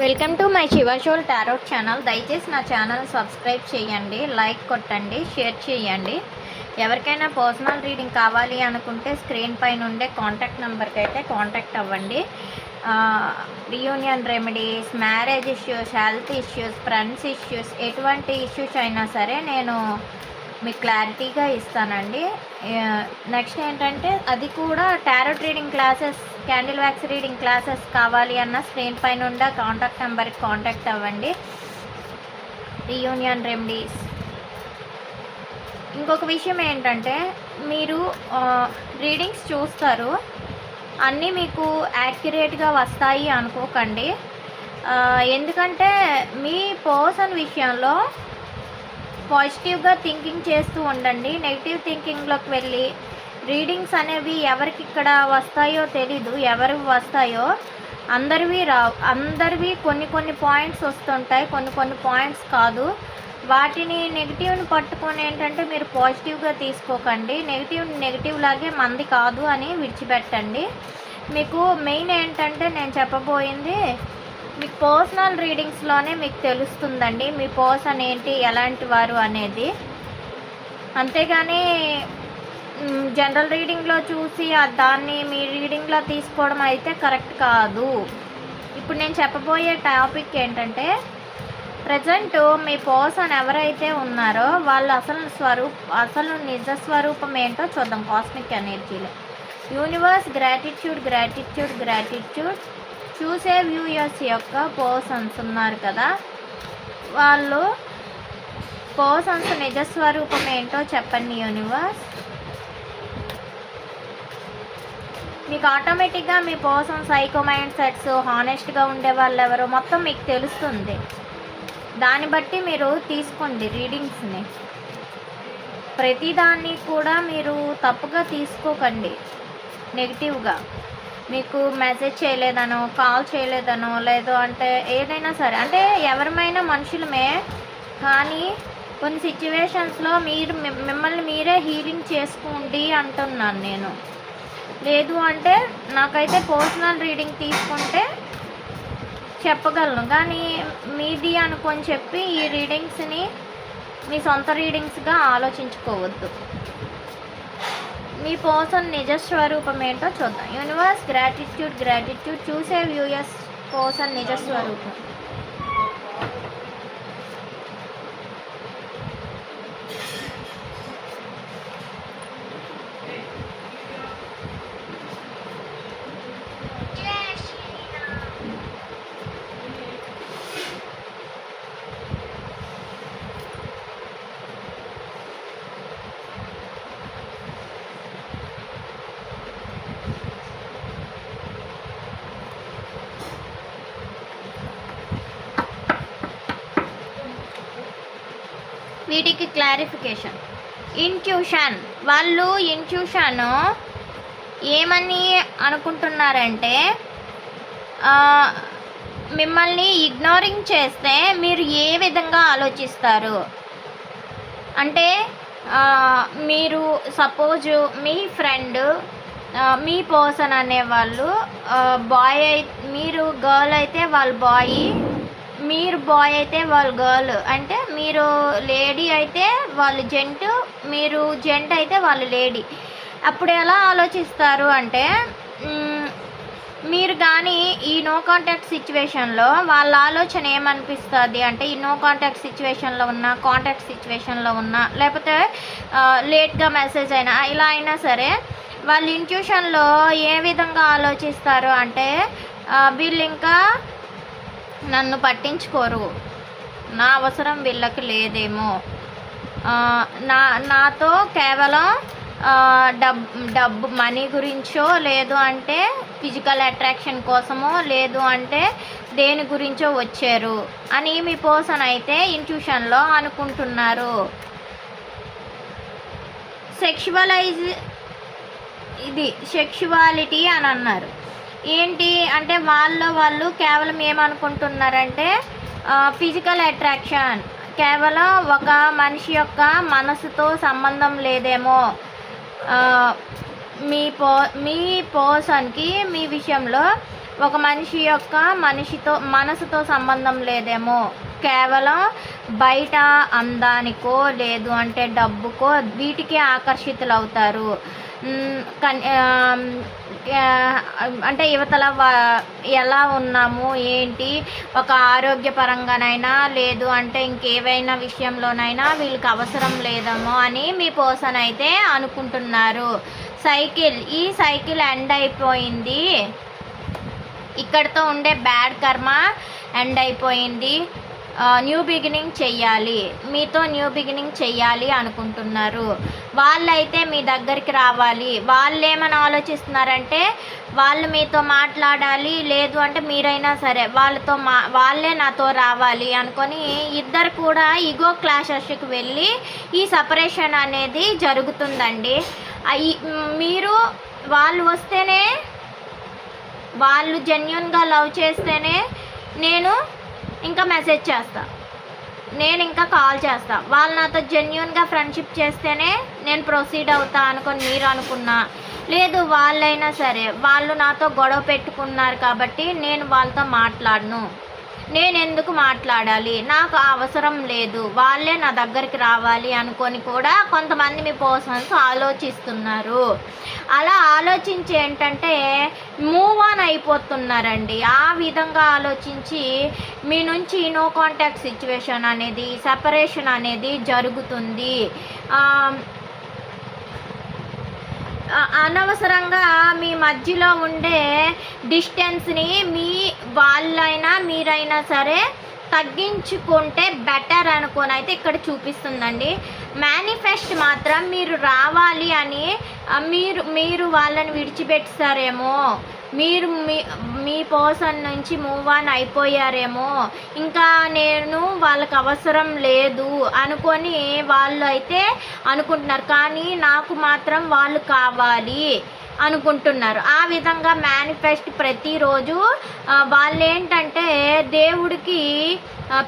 Welcome to my శివశోల్ tarot channel. దయచేసి నా ఛానల్ సబ్స్క్రైబ్ చేయండి లైక్ కొట్టండి షేర్ చేయండి. ఎవరికైనా పర్సనల్ రీడింగ్ కావాలి అనుకుంటే స్క్రీన్ పైన ఉండే కాంటాక్ట్ నెంబర్కి అయితే కాంటాక్ట్ అవ్వండి. Reunion remedies marriage issues health issues friends issues ఎటువంటి ఇష్యూస్ అయినా సరే నేను మీకు క్లారిటీగా ఇస్తానండి. నెక్స్ట్ ఏంటంటే అది కూడా tarot reading classes candle wax reading classes కావాలి అన్న స్క్రీన్ పైన ఉండే కాంటాక్ట్ నెంబర్కి కాంటాక్ట్ అవ్వండి. Reunion remedies. ఇంకొక విషయం ఏంటంటే మీరు రీడింగ్స్ చూస్తారు. అన్నీ మీకు యాక్యురేట్గా వస్తాయి అనుకోకండి. ఎందుకంటే మీ పర్సన్ విషయంలో పాజిటివ్గా థింకింగ్ చేస్తూ ఉండండి. నెగిటివ్ థింకింగ్లోకి వెళ్ళి రీడింగ్స్ అనేవి ఎవరికి ఇక్కడ వస్తాయో తెలీదు. ఎవరు వస్తాయో అందరివి రా అందరివి కొన్ని కొన్ని పాయింట్స్ వస్తుంటాయి. కొన్ని కొన్ని పాయింట్స్ కాదు. వాటిని నెగిటివ్ని పట్టుకొని ఏంటంటే మీరు పాజిటివ్గా తీసుకోకండి. నెగిటివ్ నెగిటివ్ లాగే మంది కాదు అని విడిచిపెట్టండి. మీకు మెయిన్ ఏంటంటే నేను చెప్పబోయింది మీకు పర్సనల్ రీడింగ్స్లోనే మీకు తెలుస్తుందండి. మీ పర్సన్ ఏంటి ఎలాంటి వారు అనేది. అంతేగాని జనరల్ రీడింగ్లో చూసి దాన్ని మీ రీడింగ్లో తీసుకోవడం అయితే కరెక్ట్ కాదు. ఇప్పుడు నేను చెప్పబోయే టాపిక్ ఏంటంటే ప్రజెంట్ మీ పర్సన్ ఎవరైతే ఉన్నారో వాళ్ళ అసలు స్వరూప అసలు నిజ స్వరూపం ఏంటో చూద్దాం కాస్మిక్ ఎనర్జీలో. Universe gratitude gratitude gratitude. చూసే వ్యూయర్స్ యొక్క పర్సన్స్ ఉన్నారు కదా వాళ్ళు పర్సన్స్ నిజ స్వరూపం ఏంటో చెప్పండి యూనివర్స్ మీకు ఆటోమేటిక్గా మీ పర్సన్ సైకో మైండ్ సెట్స్ హానెస్ట్గా ఉండే వాళ్ళు ఎవరో మొత్తం మీకు తెలుస్తుంది. దాన్ని బట్టి మీరు తీసుకోండి రీడింగ్స్ని ప్రతిదాన్ని కూడా మీరు తప్పుగా తీసుకోకండి నెగిటివ్గా మీకు మెసేజ్ చేయలేదనో కాల్ చేయలేదనో లేదు అంటే ఏదైనా సరే అంటే ఎవరమైనా మనుషులమే కానీ కొన్ని సిచ్యువేషన్స్లో మీరు మిమ్మల్ని మీరే హీలింగ్ చేసుకోండి అంటున్నాను నేను. లేదు అంటే నాకైతే పర్సనల్ రీడింగ్ తీసుకుంటే చెప్పగలను కానీ మీది అనుకొని చెప్పి ఈ రీడింగ్స్ని మీ సొంత రీడింగ్స్గా ఆలోచించుకోవద్దు. మీ కోసం నిజ స్వరూపం ఏంటో చూద్దాం. యూనివర్స్ గ్రాటిట్యూడ్ గ్రాటిట్యూడ్ చూసే వ్యూయర్స్ కోసం నిజ స్వరూపం. దీనికి క్లారిఫికేషన్. ఇంట్యూషన్ వాళ్ళు ఇంట్యూషన్ ఏమని అనుకుంటున్నారంటే మిమ్మల్ని ఇగ్నోరింగ్ చేస్తే మీరు ఏ విధంగా ఆలోచిస్తారు? అంటే మీరు సపోజ్ మీ ఫ్రెండ్ మీ పర్సన్ అనేవాళ్ళు బాయ్ అయి మీరు గర్ల్ అయితే వాళ్ళు బాయ్ మీరు బాయ్ అయితే వాళ్ళు గర్ల్. అంటే మీరు లేడీ అయితే వాళ్ళు జెంట్ మీరు జెంట్ అయితే వాళ్ళు లేడీ. అప్పుడు ఎలా ఆలోచిస్తారు అంటే మీరు కానీ ఈ నో కాంటాక్ట్ సిచ్యువేషన్లో వాళ్ళ ఆలోచన ఏమనిపిస్తుంది? అంటే ఈ నో కాంటాక్ట్ సిచ్యువేషన్లో ఉన్న కాంటాక్ట్ సిచ్యువేషన్లో ఉన్న లేకపోతే లేట్గా మెసేజ్ అయినా ఇలా అయినా సరే వాళ్ళ ఇంట్యూషన్లో ఏ విధంగా ఆలోచిస్తారు అంటే వీళ్ళు ఇంకా నన్ను పట్టించుకోరు. నా అవసరం వీళ్ళకి లేదేమో. నా నాతో కేవలం డబ్ డబ్బు మనీ గురించో లేదు అంటే ఫిజికల్ అట్రాక్షన్ కోసమో లేదు అంటే దేని గురించో వచ్చారు అని మీ పర్సన్ అయితే ఇంట్యూషన్లో అనుకుంటున్నారు. సెక్షువలైజ్ ఇది సెక్షువాలిటీ అని అన్నారు. ఏంటి అంటే వాళ్ళ వాళ్ళు కేవలం ఏమనుకుంటున్నారంటే ఫిజికల్ అట్రాక్షన్ కేవలం ఒక మనిషి యొక్క మనసుతో సంబంధం లేదేమో. మీ పో మీ పర్సన్కి మీ విషయంలో ఒక మనిషి యొక్క మనిషితో మనసుతో సంబంధం లేదేమో. కేవలం బయట అందానికో లేదు అంటే డబ్బుకో వీటికి ఆకర్షితులు అవుతారు అంటే యువతల ఎలా ఉన్నాము ఏంటి ఒక ఆరోగ్యపరంగానైనా లేదు అంటే ఇంకేవైనా విషయంలోనైనా వీళ్ళకి అవసరం లేదేమో అని మీ పర్సన్ అయితే అనుకుంటున్నారు. సైకిల్ ఈ సైకిల్ ఎండ్ అయిపోయింది. ఇక్కడితో ఉండే బ్యాడ్ కర్మ ఎండ్ అయిపోయింది. న్యూ బిగినింగ్ చెయ్యాలి. మీతో న్యూ బిగినింగ్ చెయ్యాలి అనుకుంటున్నారు. వాళ్ళైతే మీ దగ్గరికి రావాలి. వాళ్ళు ఏమని ఆలోచిస్తున్నారంటే వాళ్ళు మీతో మాట్లాడాలి లేదు అంటే మీరైనా సరే వాళ్ళతో మా వాళ్ళే నాతో రావాలి అనుకొని ఇద్దరు కూడా ఈగో క్లాషెస్కి వెళ్ళి ఈ సపరేషన్ అనేది జరుగుతుందండి. మీరు వాళ్ళు వస్తేనే వాళ్ళు జెన్యున్గా లవ్ చేస్తేనే నేను ఇంకా మెసేజ్ చేస్తా. నేను ఇంకా కాల్ చేస్తా. వాళ్ళు నాతో జెన్యున్గా ఫ్రెండ్షిప్ చేస్తేనే నేను ప్రొసీడ్ అవుతా అనుకుని మీరు అనుకున్నా. లేదు వాళ్ళైనా సరే వాళ్ళు నాతో గొడవ పెట్టుకున్నారు కాబట్టి నేను వాళ్ళతో మాట్లాడను. నేను ఎందుకు మాట్లాడాలి? నాకు అవసరం లేదు. వాళ్ళే నా దగ్గరికి రావాలి అనుకొని కూడా కొంతమంది మీ పర్సన్స్ ఆలోచిస్తున్నారు. అలా ఆలోచించి ఏంటంటే మూవ్ ఆన్ అయిపోతున్నారండి. ఆ విధంగా ఆలోచించి మీ నుంచి నో కాంటాక్ట్ సిచ్యువేషన్ అనేది సెపరేషన్ అనేది జరుగుతుంది. అనవసరంగా మీ మధ్యలో ఉండే డిస్టెన్స్ని మీ వాళ్ళైనా మీరైనా సరే తగ్గించుకుంటే బెటర్ అనుకొని అయితే ఇక్కడ చూపిస్తుందండి. మేనిఫెస్ట్ మాత్రం మీరు రావాలి అని మీరు మీరు వాళ్ళని విడిచిపెట్టారేమో మీరు మీ మీ పర్సన్ నుంచి మూవ్ ఆన్ అయిపోయారేమో. ఇంకా నేను వాళ్ళకి అవసరం లేదు అనుకొని వాళ్ళు అయితే అనుకుంటున్నారు. కానీ నాకు మాత్రం వాళ్ళు కావాలి అనుకుంటున్నారు. ఆ విధంగా మేనిఫెస్ట్ ప్రతిరోజు వాళ్ళేంటంటే వాళ్ళు ఏంటంటే దేవుడికి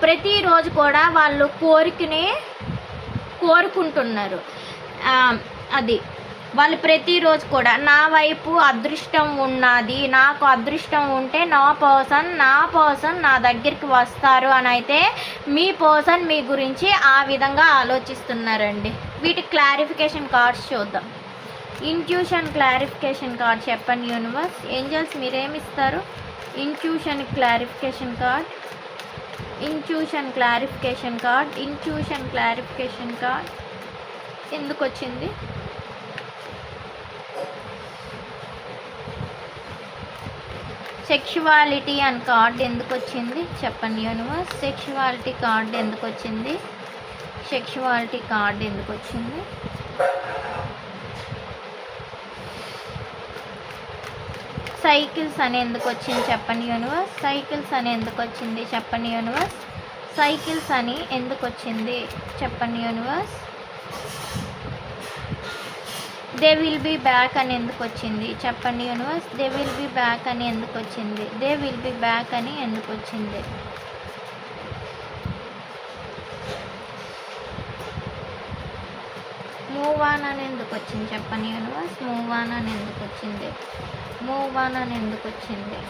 ప్రతిరోజు కూడా వాళ్ళు కోరికని కోరుకుంటున్నారు. అది. వాళ్ళు ప్రతిరోజు కూడా నా వైపు అదృష్టం ఉన్నది నాకు అదృష్టం ఉంటే నా పర్సన్ నా పర్సన్ నా దగ్గరికి వస్తారు అని అయితే మీ పర్సన్ మీ గురించి ఆ విధంగా ఆలోచిస్తున్నారండి. వీటి క్లారిఫికేషన్ కార్డ్స్ చూద్దాం. ఇంట్యూషన్ క్లారిఫికేషన్ కార్డ్ చెప్పండి universe angels మీరేమిస్తారు? Intuition clarification card intuition clarification card intuition clarification card ఎందుకు వచ్చింది సెక్షువాలిటీ అని కార్డ్ ఎందుకు వచ్చింది? చెప్పండి యూనివర్స్ సెక్షువాలిటీ కార్డ్ ఎందుకు వచ్చింది? సెక్షువాలిటీ కార్డ్ ఎందుకు వచ్చింది? సైకిల్స్ అని ఎందుకు వచ్చింది చెప్పండి యూనివర్స్ సైకిల్స్ అని ఎందుకు వచ్చింది చెప్పండి యూనివర్స్ సైకిల్స్ అని ఎందుకు వచ్చింది చెప్పండి universe they will be back అని ఎందుకు వచ్చింది? చెప్పండి universe they will be back అని ఎందుకు వచ్చింది? దే విల్ బీ బ్యాక్ అని ఎందుకు వచ్చింది? మూవ్ ఆన్ అని ఎందుకు వచ్చింది? చెప్పండి యూనివర్స్ మూవ్ ఆన్ అని ఎందుకు వచ్చింది? మూవ్ ఆన్ అని ఎందుకు వచ్చింది?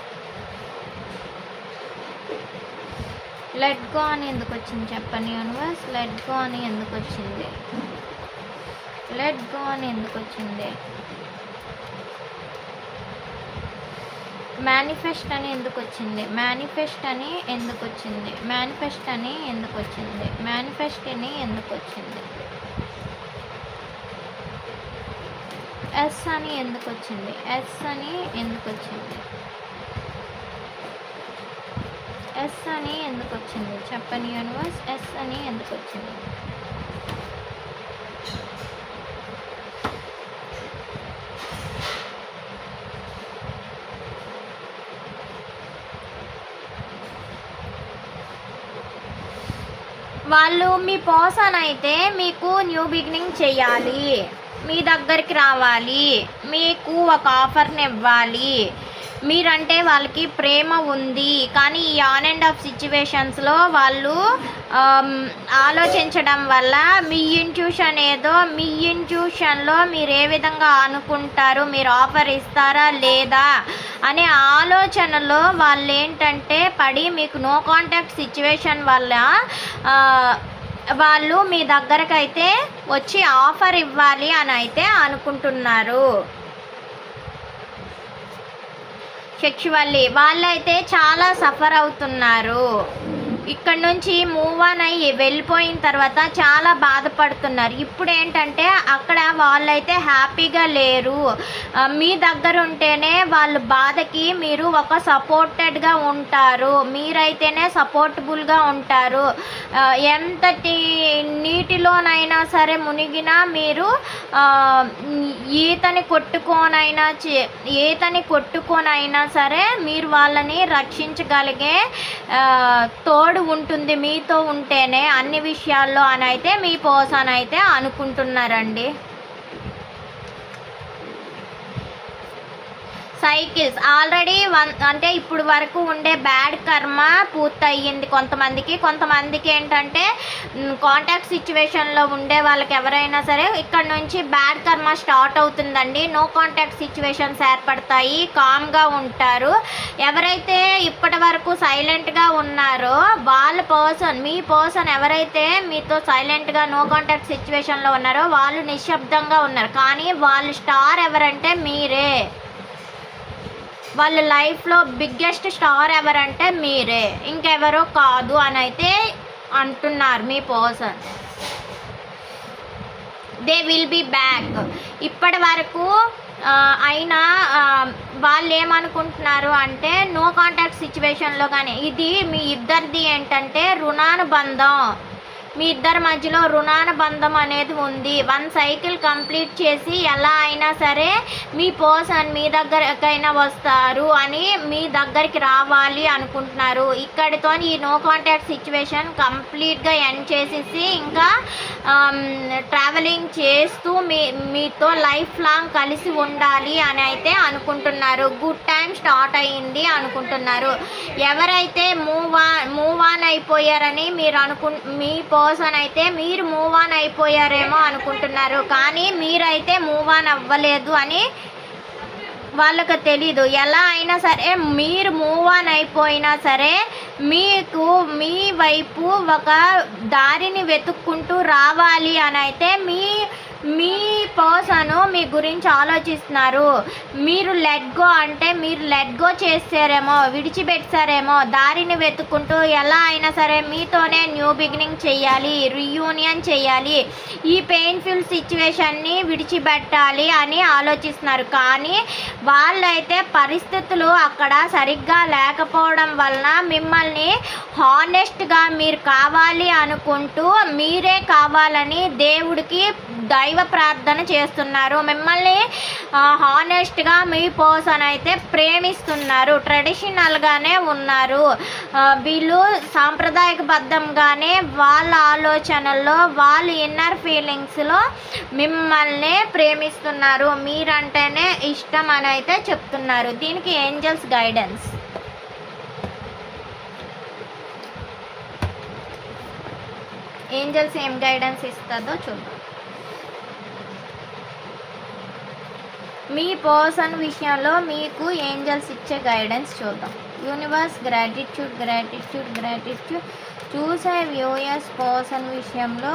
లెట్ గో అని ఎందుకు వచ్చింది? చెప్పండి యూనివర్స్ లెట్ గో అని ఎందుకు వచ్చింది? లెట్ గో అని ఎందుకు వచ్చింది? మేనిఫెస్ట్ అని ఎందుకు వచ్చింది? మేనిఫెస్ట్ అని ఎందుకు వచ్చింది? మేనిఫెస్ట్ అని ఎందుకు వచ్చింది? మేనిఫెస్ట్ అని ఎందుకు వచ్చింది? ఎస్ అని ఎందుకు వచ్చింది? ఎస్ అని ఎందుకు వచ్చింది? ఎస్ అని ఎందుకు వచ్చింది? చెప్పండి యూనివర్స్ ఎస్ అని ఎందుకు వచ్చింది? వాళ్ళు మీ పర్సన్ అయితే మీకు న్యూ బిగినింగ్ చేయాలి. మీ దగ్గరికి రావాలి. మీకు ఒక ఆఫర్ని ఇవ్వాలి. మీరంటే వాళ్ళకి ప్రేమ ఉంది. కానీ ఈ ఆన్ అండ్ ఆఫ్ సిచ్యువేషన్స్లో వాళ్ళు ఆలోచించడం వల్ల మీ ఇంట్యూషన్ ఏదో మీ ఇంట్యూషన్లో మీరు ఏ విధంగా అనుకుంటారు మీరు ఆఫర్ ఇస్తారా లేదా అనే ఆలోచనలో వాళ్ళు ఏంటంటే పడి మీకు నో కాంటాక్ట్ సిచ్యువేషన్ వల్ల వాళ్ళు మీ దగ్గరకైతే వచ్చి ఆఫర్ ఇవ్వాలి అని అయితే అనుకుంటున్నారు. సెక్షువల్లీ వాళ్ళైతే చాలా సఫర్ అవుతున్నారు. ఇక్కడ నుంచి మూవ్ ఆన్ అయ్యి వెళ్ళిపోయిన తర్వాత చాలా బాధపడుతున్నారు. ఇప్పుడు ఏంటంటే అక్కడ వాళ్ళైతే హ్యాపీగా లేరు. మీ దగ్గర ఉంటేనే వాళ్ళ బాధకి మీరు ఒక సపోర్టెడ్గా ఉంటారు. మీరైతేనే సపోర్టబుల్గా ఉంటారు. ఎంతటి నీటిలోనైనా సరే మునిగినా మీరు ఈతని కొట్టుకోనైనా చే- ఈతని కొట్టుకోనైనా సరే మీరు వాళ్ళని రక్షించగలిగే తోడు తోడు ఉంటుంది మీతో ఉంటేనే అన్ని విషయాల్లో అని అయితే మీ పర్సన్ అయితే అనుకుంటున్నారండి. సైకిల్స్. ఆల్రెడీ వన్ అంటే ఇప్పుడు వరకు ఉండే బ్యాడ్ కర్మ పూర్తయింది కొంతమందికి. కొంతమందికి ఏంటంటే కాంటాక్ట్ సిచ్యువేషన్లో ఉండే వాళ్ళకి ఎవరైనా సరే ఇక్కడ నుంచి బ్యాడ్ కర్మ స్టార్ట్ అవుతుందండి. నో కాంటాక్ట్ సిచ్యువేషన్స్ ఏర్పడతాయి. కామ్గా ఉంటారు. ఎవరైతే ఇప్పటి వరకు సైలెంట్గా ఉన్నారో వాళ్ళ పర్సన్ మీ పర్సన్ ఎవరైతే మీతో సైలెంట్గా నో కాంటాక్ట్ సిచ్యువేషన్లో ఉన్నారో వాళ్ళు నిశ్శబ్దంగా ఉన్నారు. కానీ వాళ్ళ స్టార్ ఎవరంటే మీరే. వాళ్ళ లైఫ్లో బిగ్గెస్ట్ స్టార్ ఎవరంటే మీరే. ఇంకెవరో కాదు అని అయితే అంటున్నారు మీ person they will be back ఇప్పటి వరకు అయినా వాళ్ళు ఏమనుకుంటున్నారు అంటే నో కాంటాక్ట్ సిచ్యువేషన్లో కానీ ఇది మీ ఇద్దరిది ఏంటంటే రుణానుబంధం. మీ ఇద్దరి మధ్యలో రుణానుబంధం అనేది ఉంది. వన్ సైకిల్ కంప్లీట్ చేసి ఎలా అయినా సరే మీ పర్సన్ మీ దగ్గరకైనా వస్తారు అని మీ దగ్గరికి రావాలి అనుకుంటున్నారు. ఇక్కడితో ఈ నో కాంటాక్ట్ సిచ్యువేషన్ కంప్లీట్గా ఎండ్ చేసేసి ఇంకా ట్రావెలింగ్ చేస్తూ మీ మీతో లైఫ్ లాంగ్ కలిసి ఉండాలి అని అయితే అనుకుంటున్నారు. గుడ్ టైం స్టార్ట్ అయ్యింది అనుకుంటున్నారు. ఎవరైతే మూవ్ ఆన్ మూవ్ ఆన్ అయిపోయారని మీరు అనుకు మీ పర్సన్ అయితే మీరు మూవ్ ఆన్ అయిపోయారేమో అనుకుంటున్నారు. కానీ మీరైతే మూవ్ ఆన్ అవ్వలేదు అని వాళ్ళకి తెలీదు. ఎలా అయినా సరే మీరు మూవ్ ఆన్ అయిపోయినా సరే మీకు మీ వైపు ఒక దారిని వెతుక్కుంటూ రావాలి అని అయితే మీ మీ పర్సన్ మీ గురించి ఆలోచిస్తున్నారు. మీరు లెట్ గో అంటే మీరు లెట్ గో చేసారేమో విడిచిపెట్టారేమో దారిని వెతుక్కుంటూ ఎలా అయినా సరే మీతోనే న్యూ బిగినింగ్ చేయాలి రీయూనియన్ చేయాలి ఈ పెయిన్ఫుల్ సిచ్యువేషన్ని విడిచిపెట్టాలి అని ఆలోచిస్తున్నారు. కానీ వాళ్ళైతే పరిస్థితులు అక్కడ సరిగ్గా లేకపోవడం వలన మిమ్మల్ని హానెస్ట్గా మీరు కావాలి అనుకుంటూ మీరే కావాలని దేవుడికి దైవ ప్రార్థన చేస్తున్నారు. మిమ్మల్ని హానెస్ట్గా మీ పర్సన్ అయితే ప్రేమిస్తున్నారు. ట్రెడిషనల్గానే ఉన్నారు. వీళ్ళు సాంప్రదాయకబద్ధంగానే వాళ్ళ ఆలోచనల్లో వాళ్ళ ఇన్నర్ ఫీలింగ్స్లో మిమ్మల్ని ప్రేమిస్తున్నారు. మీరంటేనే ఇష్టం అని అయితే చెప్తున్నారు. దీనికి ఏంజల్స్ గైడెన్స్? ఏంజల్స్ ఏం గైడెన్స్ ఇస్తుందో చూద్దాం. మీ పర్సన్ విషయంలో మీకు ఏంజల్స్ ఇచ్చే గైడెన్స్ చూద్దాం. Universe gratitude gratitude gratitude. చూసే వ్యూయర్స్ పర్సన్ విషయంలో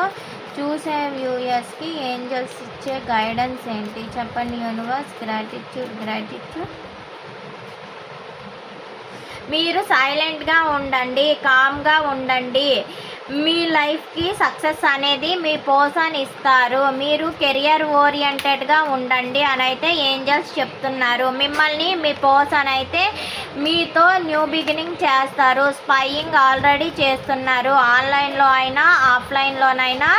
చూసే వ్యూయర్స్కి ఏంజల్స్ ఇచ్చే గైడెన్స్ ఏంటి? చెప్పండి యూనివర్స్. Gratitude gratitude. మీరు సైలెంట్గా ఉండండి కామ్గా ఉండండి. మీ లైఫ్కి సక్సెస్ అనేది మీ పర్సన్ ఇస్తారు. మీరు కెరియర్ ఓరియంటెడ్గా ఉండండి అని అయితే ఏంజల్స్ చెప్తున్నారు. మిమ్మల్ని మీ పర్సన్ అయితే మీతో న్యూ బిగినింగ్ చేస్తారు. స్పైయింగ్ ఆల్రెడీ చేస్తున్నారు. ఆన్లైన్లో అయినా ఆఫ్లైన్లోనైనా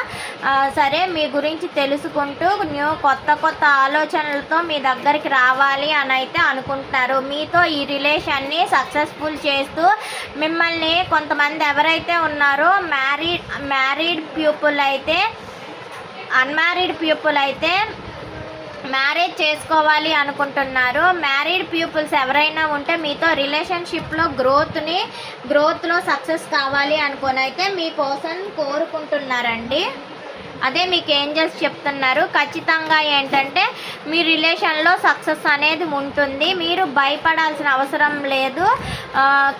సరే మీ గురించి తెలుసుకుంటూ న్యూ కొత్త కొత్త ఆలోచనలతో మీ దగ్గరికి రావాలి అని అయితే అనుకుంటున్నారు. మీతో ఈ రిలేషన్ని సక్సెస్ఫుల్ చేస్తూ మిమ్మల్ని కొంతమంది ఎవరైతే ఉన్నారో మ్యారీడ్ మ్యారీడ్ పీపుల్ అయితే అన్మ్యారీడ్ పీపుల్ అయితే మ్యారేజ్ చేసుకోవాలి అనుకుంటున్నారు. మ్యారీడ్ పీపుల్స్ ఎవరైనా ఉంటే మీతో రిలేషన్షిప్లో గ్రోత్ని గ్రోత్లో సక్సెస్ కావాలి అనుకొని అయితే మీ కోరుకుంటున్నారండి. అదే మీకు ఏంజల్స్ చెప్తున్నారు. ఖచ్చితంగా ఏంటంటే మీ రిలేషన్లో సక్సెస్ అనేది ఉంటుంది. మీరు భయపడాల్సిన అవసరం లేదు.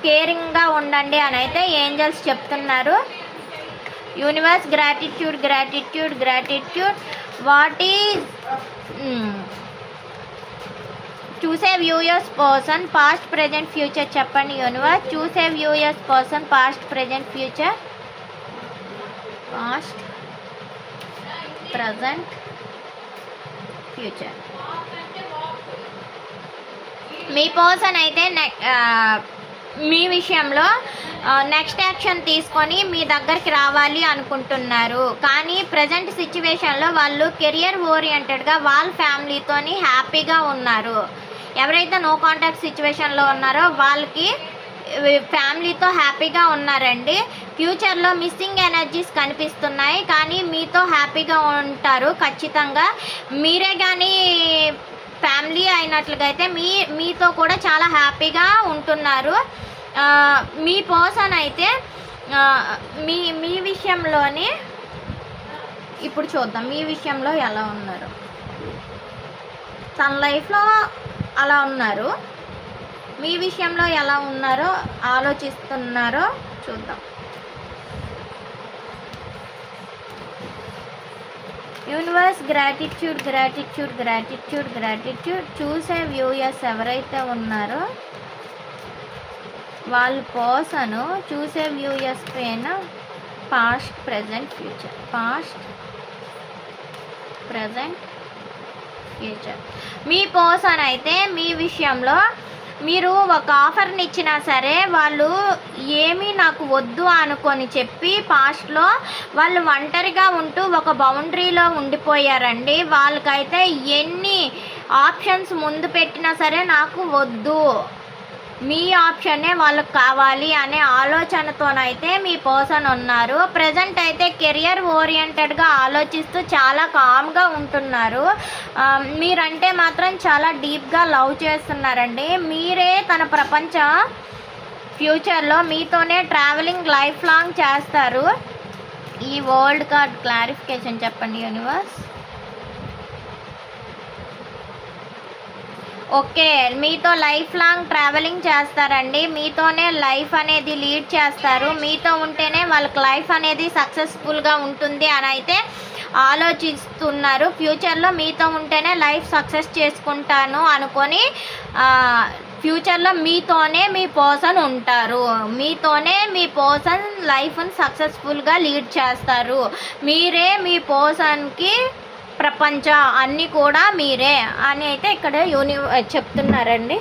కేరింగ్గా ఉండండి అని అయితే ఏంజల్స్ చెప్తున్నారు. Universe gratitude gratitude gratitude. What is చూసే viewers person past present future చెప్పండి యూనివర్స్ చూసే viewers person past present future past present future మీ పర్సన్ అయితే నెక్ మీ విషయంలో నెక్స్ట్ యాక్షన్ తీసుకొని మీ దగ్గరికి రావాలి అనుకుంటున్నారు. కానీ ప్రజెంట్ సిచ్యువేషన్లో వాళ్ళు కెరియర్ ఓరియంటెడ్గా వాళ్ళ ఫ్యామిలీతోని హ్యాపీగా ఉన్నారు. ఎవరైతే నో కాంటాక్ట్ సిచ్యువేషన్లో ఉన్నారో వాళ్ళకి ఫ్యామిలీతో హ్యాపీగా ఉన్నారండి. ఫ్యూచర్లో మిస్సింగ్ ఎనర్జీస్ కనిపిస్తున్నాయి. కానీ మీతో హ్యాపీగా ఉంటారు. ఖచ్చితంగా మీరే కానీ ఫ్యామిలీ అయినట్లుగా అయితే మీ మీతో కూడా చాలా హ్యాపీగా ఉంటున్నారు. మీ పర్సన్ అయితే మీ మీ విషయంలోనే ఇప్పుడు చూద్దాం మీ విషయంలో ఎలా ఉన్నారు? తన లైఫ్లో అలా ఉన్నారు. మీ విషయంలో ఎలా ఉన్నారో ఆలోచిస్తున్నారో చూద్దాం. Universe gratitude gratitude gratitude gratitude. చూసే వ్యూయర్స్ ఎవరైతే ఉన్నారో వాళ్ళ పర్సన్ చూసే వ్యూయర్స్ పైన past present future. Past present future. మీ పర్సన్ అయితే మీ విషయంలో మీరు ఒక ఆఫర్ని ఇచ్చినా సరే వాళ్ళు ఏమీ నాకు వద్దు అనుకొని చెప్పి పాస్ట్లో వాళ్ళు ఒంటరిగా ఉంటూ ఒక బౌండరీలో ఉండిపోయారండి. వాళ్ళకైతే ఎన్ని ఆప్షన్స్ ముందు పెట్టినా సరే నాకు వద్దు. మీ ఆప్షనే వాళ్ళకి కావాలి అనే ఆలోచనతోనైతే మీ పర్సన్ ఉన్నారు. ప్రజెంట్ అయితే కెరియర్ ఓరియంటెడ్గా ఆలోచిస్తూ చాలా కామ్గా ఉంటున్నారు. మీరంటే మాత్రం చాలా డీప్గా లవ్ చేస్తున్నారండి. మీరే తన ప్రపంచ ఫ్యూచర్లో మీతోనే ట్రావెలింగ్ లైఫ్ లాంగ్ చేస్తారు. ఈ వరల్డ్ కార్డ్ క్లారిఫికేషన్ చెప్పండి యూనివర్స్. ఓకే మీతో లైఫ్ లాంగ్ ట్రావెలింగ్ చేస్తారండి. మీతోనే లైఫ్ అనేది లీడ్ చేస్తారు. మీతో ఉంటేనే వాళ్ళకి లైఫ్ అనేది సక్సెస్ఫుల్గా ఉంటుంది అని అయితే ఆలోచిస్తున్నారు. ఫ్యూచర్లో మీతో ఉంటేనే లైఫ్ సక్సెస్ చేసుకుంటాను అనుకొని ఫ్యూచర్లో మీతోనే మీ పర్సన్ ఉంటారు. మీతోనే మీ పర్సన్ లైఫ్ని సక్సెస్ఫుల్గా లీడ్ చేస్తారు. మీరే మీ పర్సన్కి ప్రపంచ అన్నీ కూడా మీరే అని అయితే ఇక్కడ యూని చెప్తున్నారండి.